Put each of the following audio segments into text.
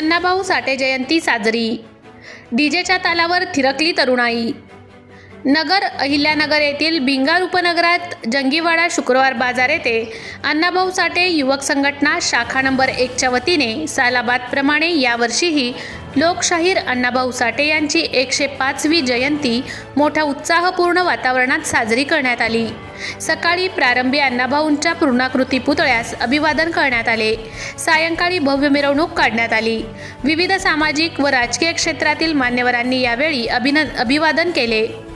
अण्णाभाऊ साठे जयंती साजरी. डीजेच्या तालावर थिरकली तरुणाई. नगर अहिल्यानगर येथील भिंगार उपनगरात जंगीवाडा शुक्रवार बाजार येथे अण्णाभाऊ साठे युवक संघटना शाखा नंबर एकच्या वतीने सालाबादप्रमाणे यावर्षीही लोकशाहीर अण्णाभाऊ साठे यांची एकशे पाचवी जयंती मोठ्या उत्साहपूर्ण वातावरणात साजरी करण्यात आली. सकाळी प्रारंभी अण्णाभाऊंच्या पूर्णाकृती पुतळ्यास अभिवादन करण्यात आले. सायंकाळी भव्य मिरवणूक काढण्यात आली. विविध सामाजिक व राजकीय क्षेत्रातील मान्यवरांनी यावेळी अभिन अभिवादन केले.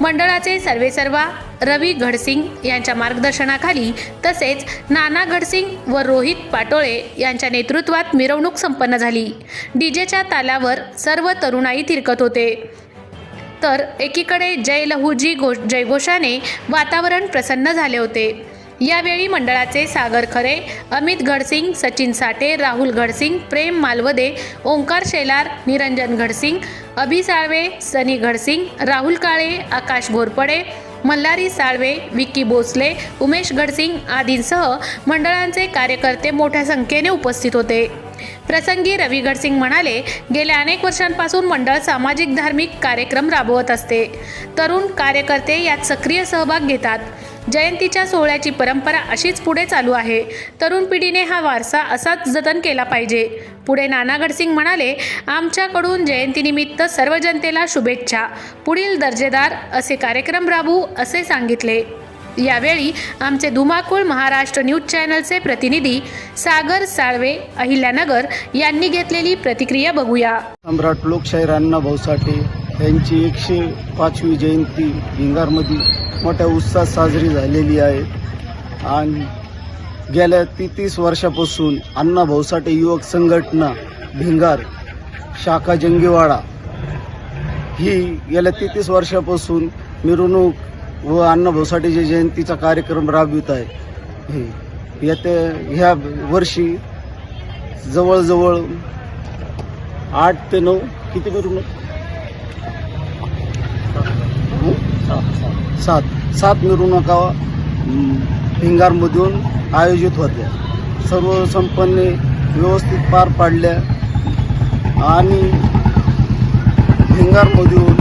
मंडळाचे सर्वेसर्वा रवी घडसिंग यांच्या मार्गदर्शनाखाली तसेच नाना घडसिंग व रोहित पाटोळे यांच्या नेतृत्वात मिरवणूक संपन्न झाली. डीजेच्या तालावर सर्व तरुणाई थिरकत होते. तर एकीकडे जय लहूजी घो जयघोषाने वातावरण प्रसन्न झाले होते. यावेळी मंडळाचे सागर खरे अमित घडसिंग सचिन साठे राहुल घडसिंग प्रेम मालवदे ओंकार शेलार निरंजन घडसिंग अभि साळवे सनी घडसिंग राहुल काळे आकाश घोरपडे मल्हारी साळवे विक्की भोसले उमेश घडसिंग आदींसह मंडळांचे कार्यकर्ते मोठ्या संख्येने उपस्थित होते. प्रसंगी रवी गडसिंग म्हणाले गेल्या अनेक वर्षांपासून मंडळ सामाजिक धार्मिक कार्यक्रम राबवत असते. तरुण कार्यकर्ते यात सक्रिय सहभाग घेतात. जयंतीच्या सोहळ्याची परंपरा अशीच पुढे चालू आहे. तरुण पिढीने हा वारसा असाच जतन केला पाहिजे. पुढे नाना गडसिंग म्हणाले आमच्याकडून जयंतीनिमित्त सर्व जनतेला शुभेच्छा. पुढील दर्जेदार असे कार्यक्रम राबवू असे सांगितले. यावेळी आमचे धुमाकूळ महाराष्ट्र न्यूज चॅनलचे प्रतिनिधी सागर साळवे अहिल्यानगर यांनी घेतलेली प्रतिक्रिया बघूया. सम्राट लोकशाहीर अण्णाभाऊ यांची एकशे पाचवी जयंती भिंगारमध्ये मोठ्या उत्साहात साजरी झालेली आहे. आणि गेल्या तेहतीस वर्षापासून अण्णाभाऊ साठे युवक संघटना भिंगार शाखा जंगीवाडा ही गेल्या तेहतीस वर्षापासून मिरवणूक व अण्णाभाऊ साठेच्या जयंतीचा कार्यक्रम राबवित आहे. येत्या ह्या वर्षी जवळजवळ आठ ते नऊ किती मिरवणूक? सात. सात. मिरवणुका भिंगारमधून आयोजित होत्या. सर्व संपन्न व्यवस्थित पार पाडल्या आणि भिंगारमधून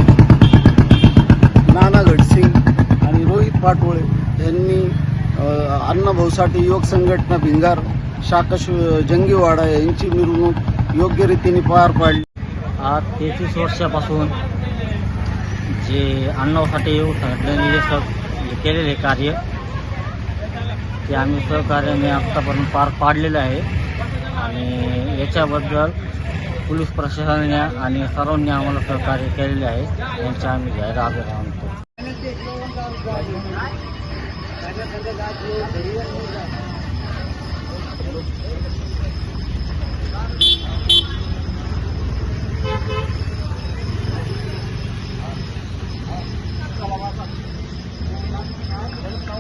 नाना घडसिंग आणि रोहित पाटोळे यांनी अं, अण्णाभाऊ साठे युवक संघटना भिंगार शाखा शु- जंगीवाडा यांची मिरवणूक योग्य रीतीने पार पाडली. आज तेहतीस वर्षापासून जे अण्णासाठी येऊ संघटनेने जे सह केलेले कार्य ते आम्ही सहकार्याने आत्तापर्यंत पार पाडलेलं आहे. आणि याच्याबद्दल पोलीस प्रशासनाने आणि सर्वांनी आम्हाला सहकार्य केलेले आहे. यांचा आम्ही जाहीर आभार मानतो.